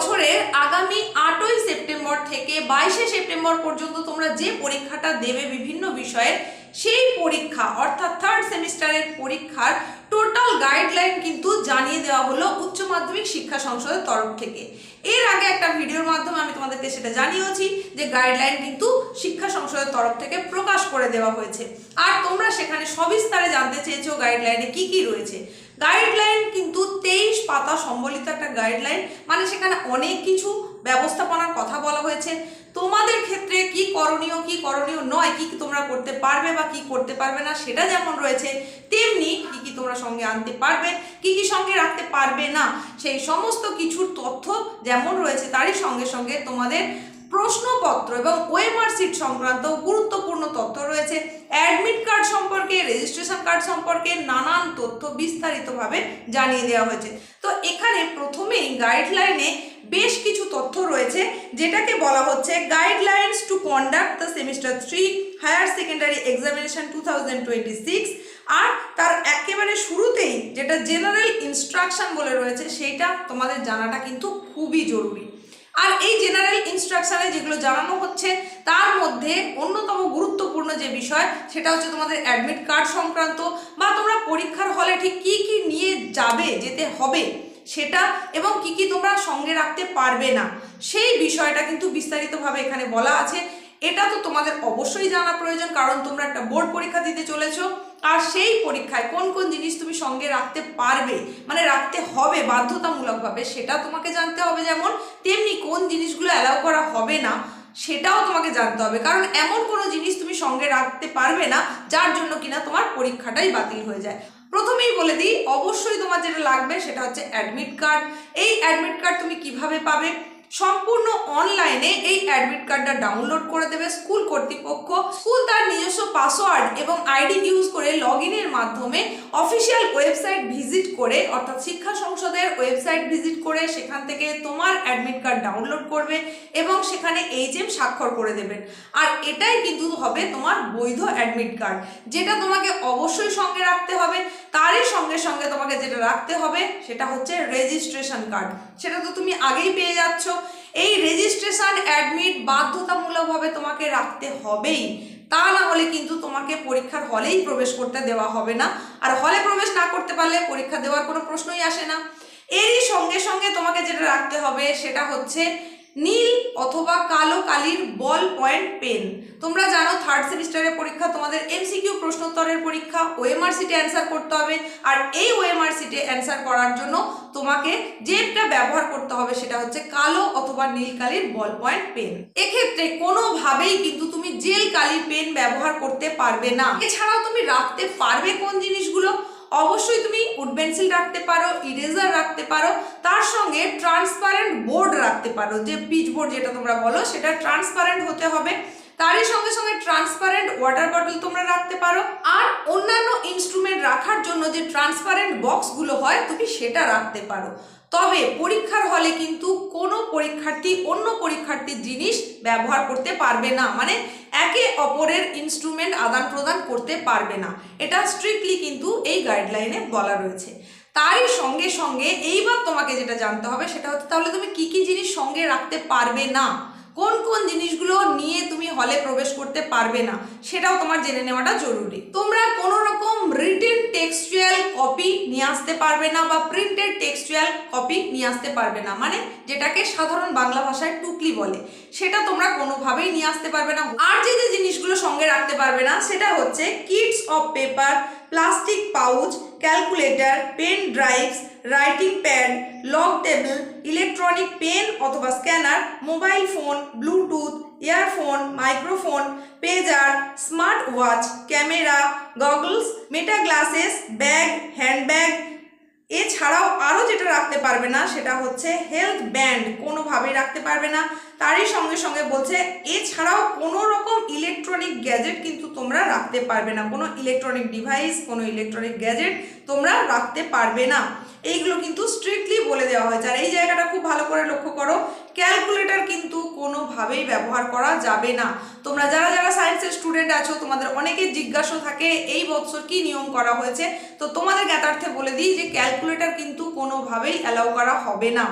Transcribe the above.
বছরের আগামী আটই সেপ্টেম্বর থেকে বাইশে সেপ্টেম্বর পর্যন্ত তোমরা যে পরীক্ষাটা দেবে বিভিন্ন বিষয়ের, সেই পরীক্ষা, অর্থাৎ থার্ড সেমিস্টারের পরীক্ষার টোটাল গাইডলাইন কিন্তু জানিয়ে দেওয়া হলো উচ্চ মাধ্যমিক শিক্ষা সংসদের তরফ থেকে। এর আগে একটা ভিডিওর মাধ্যমে আমি তোমাদেরকে সেটা জানিয়েছি যে গাইডলাইন কিন্তু শিক্ষা সংসদের তরফ থেকে প্রকাশ করে দেওয়া হয়েছে। আর তোমরা সেখানে সবিস্তারে জানতে চেয়েছো গাইডলাইনে কি কি রয়েছে। গাইডলাইন কিন্তু তেইশ পাতা সম্বলিত একটা গাইডলাইন মানে সেখানে অনেক কিছু ব্যবস্থাপনার কথা বলা হয়েছে। তোমাদের ক্ষেত্রে কি করণীয় কি করণীয় নয়, কি কি তোমরা করতে পারবে বা কি করতে পারবে না, সেটা যেমন রয়েছে, তেমনি কি কি তোমরা সঙ্গে আনতে পারবে, কি কি সঙ্গে রাখতে পারবে না, সেই সমস্ত কিছুর তথ্য যেমন রয়েছে, তারই সঙ্গে সঙ্গে তোমাদের প্রশ্নপত্র এবং ওয়েমার সিট সংক্রান্ত গুরুত্বপূর্ণ তথ্য রয়েছে। অ্যাডমিট কার্ড সম্পর্কে রেজিস্ট্রেশন কার্ড সম্পর্কে নানান তথ্য বিস্তারিতভাবে জানিয়ে দেওয়া হয়েছে। তো এখানে প্রথমেই গাইডলাইনে বেশ কিছু তথ্য রয়েছে, যেটাকে বলা হচ্ছে guidelines to conduct the semester three higher secondary examination two আর তার একেবারে শুরুতেই যেটা জেনারেল ইনস্ট্রাকশন বলে রয়েছে সেইটা তোমাদের জানাটা কিন্তু খুবই জরুরি। আর এই জেনারেল ইনস্ট্রাকশানে যেগুলো জানানো হচ্ছে, তার মধ্যে অন্যতম গুরুত্বপূর্ণ যে বিষয়, সেটা হচ্ছে তোমাদের অ্যাডমিট কার্ড সংক্রান্ত বা তোমরা পরীক্ষার হলে ঠিক কী কী নিয়ে যাবে, যেতে হবে, সেটা এবং কি কি তোমরা সঙ্গে রাখতে পারবে না। সেই বিষয়টা কিন্তু বিস্তারিতভাবে এখানে বলা আছে। এটা তো তোমাদের অবশ্যই জানা প্রয়োজন, কারণ তোমরা একটা বোর্ড পরীক্ষা দিতে চলেছো, আর সেই পরীক্ষায় কোন কোন জিনিস তুমি সঙ্গে রাখতে পারবে মানে রাখতে হবে বাধ্যতামূলকভাবে, সেটা তোমাকে জানতে হবে যেমন, তেমনি কোন জিনিসগুলো অ্যালাউ করা হবে না, সেটাও তোমাকে জানতে হবে, কারণ এমন কোনো জিনিস তুমি সঙ্গে রাখতে পারবে না, যার জন্য কিনা তোমার পরীক্ষাটাই বাতিল হয়ে যায়। প্রথমেই বলে দিই, অবশ্যই তোমার যেটা লাগবে সেটা হচ্ছে অ্যাডমিট কার্ড এই অ্যাডমিট কার্ড তুমি কীভাবে পাবে? সম্পূর্ণ অনলাইনে এই অ্যাডমিট কার্ডটা ডাউনলোড করে দেবে স্কুল কর্তৃপক্ষ। স্কুল তার নিজস্ব পাসওয়ার্ড এবং আইডি ইউজ করে লগ ইনের মাধ্যমে অফিসিয়াল ওয়েবসাইট ভিজিট করে, অর্থাৎ শিক্ষা সংসদের ওয়েবসাইট ভিজিট করে সেখান থেকে তোমার অ্যাডমিট কার্ড ডাউনলোড করবে এবং সেখানে এইচ এম স্বাক্ষর করে দেবেন আর এটাই কিন্তু হবে তোমার বৈধ অ্যাডমিট কার্ড যেটা তোমাকে অবশ্যই সঙ্গে রাখতে হবে। তারই সঙ্গে সঙ্গে তোমাকে যেটা রাখতে হবে সেটা হচ্ছে রেজিস্ট্রেশন কার্ড সেটা তো তুমি আগেই পেয়ে যাচ্ছ। এই রেজিস্ট্রেশন অ্যাডমিট বাধ্যতামূলকভাবে তোমাকে রাখতে হবেই। তা না হলে কিন্তু তোমাকে পরীক্ষার হলেই প্রবেশ করতে দেওয়া হবে না। আর হলে প্রবেশ না করতে পারলে পরীক্ষা দেওয়ার কোনো প্রশ্নই আসে না। এরই সঙ্গে সঙ্গে তোমাকে যেটা রাখতে হবে সেটা হচ্ছে নীল অথবা কালো কালির বল পয়েন্ট পেন। তোমরা জানো থার্ড সেমিস্টারের পরীক্ষা, তোমাদের এমসিকিউ প্রশ্নোত্তরের পরীক্ষা ওএমআর সিটে অ্যান্সার করতে হবে। আর এই ওএমআর সিটে অ্যান্সার করার জন্য তোমাকে যেটা ব্যবহার করতে হবে, সেটা হচ্ছে কালো অথবা নীল কালির বল পয়েন্ট পেন। এক্ষেত্রে কোনোভাবেই কিন্তু তুমি জেল কালির পেন ব্যবহার করতে পারবে না। এছাড়াও তুমি রাখতে পারবে কোন জিনিসগুলো? অবশ্যই তুমি উড পেন্সিল রাখতে পারো, ইরেজার রাখতে পারো, তার সঙ্গে ট্রান্সপারেন্ট বোর্ড রাখতে পারো, যে পিচ বোর্ড যেটা তোমরা বলো, সেটা ট্রান্সপারেন্ট হতে হবে। তারই সঙ্গে সঙ্গে ট্রান্সপারেন্ট ওয়াটার বটল তোমরা রাখতে পারো। আর অন্যান্য ইনস্ট্রুমেন্ট রাখার জন্য যে ট্রান্সপারেন্ট বক্সগুলো হয়, তুমি সেটা রাখতে পারো। তবে পরীক্ষার হলে কিন্তু কোনো পরীক্ষার্থী, অন্য পরীক্ষার্থীর জিনিস ব্যবহার করতে পারবে না। মানে একে অপরের ইনস্ট্রুমেন্ট আদান প্রদান করতে পারবে না। এটা স্ট্রিক্টলি কিন্তু এই গাইডলাইনে বলা রয়েছে। তারই সঙ্গে সঙ্গে এইবার তোমাকে যেটা জানতে হবে, সেটা হচ্ছে তাহলে তুমি কি কি জিনিস সঙ্গে রাখতে পারবে না? কোন কোন জিনিসগুলো নিয়ে তুমি হলে প্রবেশ করতে পারবে না, সেটাও তোমার জেনে নেওয়াটা জরুরি। তোমরা কোনো রকম রিটেন টেক্সচুয়াল কপি নিয়ে আসতে পারবে না বা প্রিন্টেড টেক্সচুয়াল কপি নিয়ে আসতে পারবে না মানে যেটাকে সাধারণ বাংলা ভাষায় টুকলি বলে, সেটা তোমরা কোনোভাবেই নিয়ে আসতে পারবে না। আর যে যে জিনিসগুলো সঙ্গে রাখতে পারবে না, সেটা হচ্ছে kits of paper plastic pouch calculator pen drives writing pad log table electronic pen অথবা scanner mobile phone bluetooth earphone microphone pager smart watch camera goggles Meta glasses bag handbag এছাড়াও আরও যেটা রাখতে পারবে না, সেটা হচ্ছে হেলথ ব্যান্ড কোনোভাবেই রাখতে পারবে না। তারই সঙ্গে সঙ্গে বলছে, এছাড়াও কোনো রকম ইলেকট্রনিক গ্যাজেট কিন্তু তোমরা রাখতে পারবে না। কোনো ইলেকট্রনিক ডিভাইস কোনো ইলেকট্রনিক গ্যাজেট তোমরা রাখতে পারবে না। এইগুলো কিন্তু স্ট্রিক্টলি বলে দেওয়া হয়েছে। আর এই জায়গাটা খুব ভালো করে লক্ষ্য করো ক্যালকুলেটর কিন্তু কোনোভাবেই ব্যবহার করা যাবে না। তোমরা যারা যারা সায়েন্সের আছো, তোমাদের অনেকে জিজ্ঞাসা থাকে, এই বছর কি নিয়ম করা হয়েছে? তো তোমাদের জ্ঞাতার্থে বলে দিই যে ক্যালকুলেটার কিন্তু কোনোভাবেই অ্যালাউ করা হবে না।